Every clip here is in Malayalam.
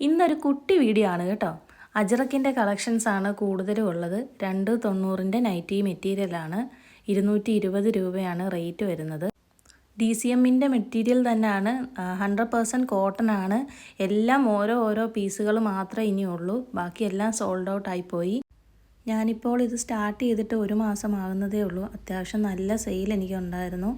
ഇന്നൊരു കുട്ടി വീഡിയോ ആണ് കേട്ടോ. അജറക്കിന്റെ കളക്ഷൻസാണ് കൂടുതലും ഉള്ളത്. രണ്ട് തൊണ്ണൂറിന്റെ നൈറ്റി മെറ്റീരിയലാണ് ഇരുന്നൂറ്റി ഇരുപത് രൂപയാണ് റേറ്റ് വരുന്നത്. ഡി സി എമ്മിന്റെ മെറ്റീരിയൽ തന്നെയാണ്. ഹൺഡ്രഡ് പേഴ്സന്റ് കോട്ടൺ ആണ്. എല്ലാം ഓരോ ഓരോ പീസുകൾ മാത്രമേ ഇനിയുള്ളൂ ബാക്കിയെല്ലാം സോൾഡ് ഔട്ട് ആയിപ്പോയി. ഞാനിപ്പോൾ ഇത് സ്റ്റാർട്ട് ചെയ്തിട്ട് ഒരു മാസമാകുന്നതേ ഉള്ളൂ. അത്യാവശ്യം നല്ല സെയിൽ എനിക്കുണ്ടായിരുന്നു.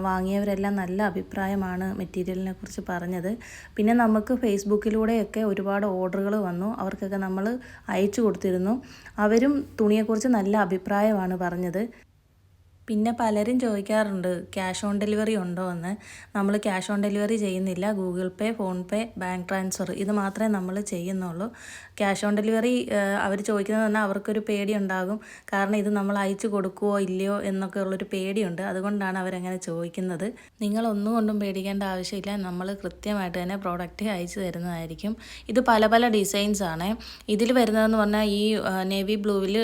വാങ്ങിയവരെല്ലാം നല്ല അഭിപ്രായമാണ് മെറ്റീരിയലിനെ കുറിച്ച് പറഞ്ഞത്. പിന്നെ നമുക്ക് ഫേസ്ബുക്കിലൂടെയൊക്കെ ഒരുപാട് ഓർഡറുകൾ വന്നു. അവർക്കൊക്കെ നമ്മൾ അയച്ചു കൊടുത്തിരുന്നു. അവരും തുണിയെക്കുറിച്ച് നല്ല അഭിപ്രായമാണ് പറഞ്ഞത്. പിന്നെ പലരും ചോദിക്കാറുണ്ട് ക്യാഷ് ഓൺ ഡെലിവറി ഉണ്ടോ എന്ന് നമ്മൾ ക്യാഷ് ഓൺ ഡെലിവറി ചെയ്യുന്നില്ല. Google Pay PhonePe bank transfer ഇത് മാത്രമേ നമ്മൾ ചെയ്യുന്നുള്ളൂ. ക്യാഷ് ഓൺ ഡെലിവറി അവർ ചോദിക്കുന്നത് തന്നെ അവർക്കൊരു പേടി ഉണ്ടാകും കാരണം ഇത് നമ്മൾ അയച്ചു കൊടുക്കുവോ ഇല്ലയോ എന്നൊക്കെ ഉള്ളൊരു പേടിയുണ്ട്. അതുകൊണ്ടാണ് അവരങ്ങനെ ചോദിക്കുന്നത്. നിങ്ങളൊന്നും കൊണ്ടും പേടിക്കേണ്ട ആവശ്യമില്ല. നമ്മൾ കൃത്യമായിട്ട് തന്നെ പ്രോഡക്റ്റ് അയച്ചു തരുന്നതായിരിക്കും. ഇത് പല പല ഡിസൈൻസ് ആണ്. ഇതിൽ വരുന്നതെന്ന് പറഞ്ഞാൽ ഈ നേവി ബ്ലൂവിൽ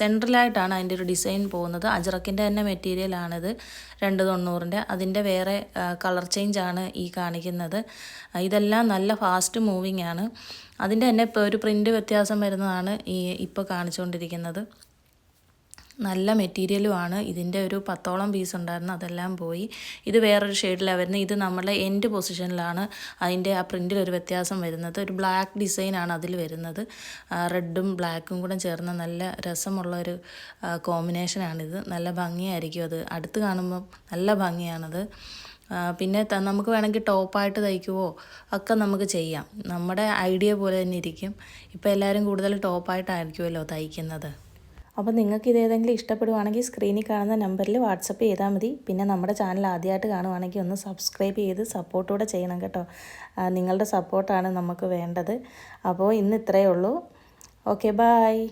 സെൻട്രലായിട്ടാണ് അതിന്റെ ഒരു ഡിസൈൻ പോകുന്നത്. അജറക്കിന്റെ തന്നെ മെറ്റീരിയലാണിത് രണ്ട് തൊണ്ണൂറിന്റെ അതിന്റെ വേറെ കളർ ചേഞ്ച് ആണ് ഈ കാണിക്കുന്നത്. ഇതെല്ലാം നല്ല ഫാസ്റ്റ് മൂവിങ് ആണ്. അതിന്റെ തന്നെ ഒരു പ്രിന്റ് വ്യത്യാസം വരുന്നതാണ് ഈ ഇപ്പോൾ കാണിച്ചുകൊണ്ടിരിക്കുന്നത്. നല്ല മെറ്റീരിയലുമാണ്. ഇതിന്റെ ഒരു പത്തോളം പീസ് ഉണ്ടായിരുന്നു. അതെല്ലാം പോയി. ഇത് വേറൊരു ഷെയ്ഡിലാണ് വരുന്നത്. ഇത് നമ്മളെ എൻഡ് പൊസിഷനിലാണ് അതിന്റെ ആ പ്രിന്റിൽ ഒരു വ്യത്യാസം വരുന്നത്. ഒരു ബ്ലാക്ക് ഡിസൈനാണ് അതിൽ വരുന്നത്. റെഡും ബ്ലാക്കും കൂടെ ചേർന്ന നല്ല രസമുള്ള ഒരു കോമ്പിനേഷനാണിത് നല്ല ഭംഗിയായിരിക്കും അത്. അടുത്ത് കാണുമ്പോൾ നല്ല ഭംഗിയാണത്. പിന്നെ നമുക്ക് വേണമെങ്കിൽ ടോപ്പായിട്ട് തയ്ക്കുവോ? ഒക്കെ നമുക്ക് ചെയ്യാം. നമ്മുടെ ഐഡിയ പോലെ തന്നെ ഇരിക്കും. ഇപ്പോൾ എല്ലാവരും കൂടുതൽ ടോപ്പായിട്ടായിരിക്കുമല്ലോ തയ്ക്കുന്നത്. അപ്പോൾ നിങ്ങൾക്ക് ഇത് ഏതെങ്കിലും ഇഷ്ടപ്പെടുവാണെങ്കിൽ സ്ക്രീനിൽ കാണുന്ന നമ്പറിൽ വാട്സപ്പ് ചെയ്താൽ മതി. പിന്നെ നമ്മുടെ ചാനൽ ആദ്യമായിട്ട് കാണുവാണെങ്കിൽ ഒന്ന് സബ്സ്ക്രൈബ് ചെയ്ത് സപ്പോർട്ടൂടെ ചെയ്യണം കേട്ടോ. നിങ്ങളുടെ സപ്പോർട്ടാണ് നമുക്ക് വേണ്ടത്. അപ്പോൾ ഇന്ന് ഇത്രയേ ഉള്ളൂ. Okay bye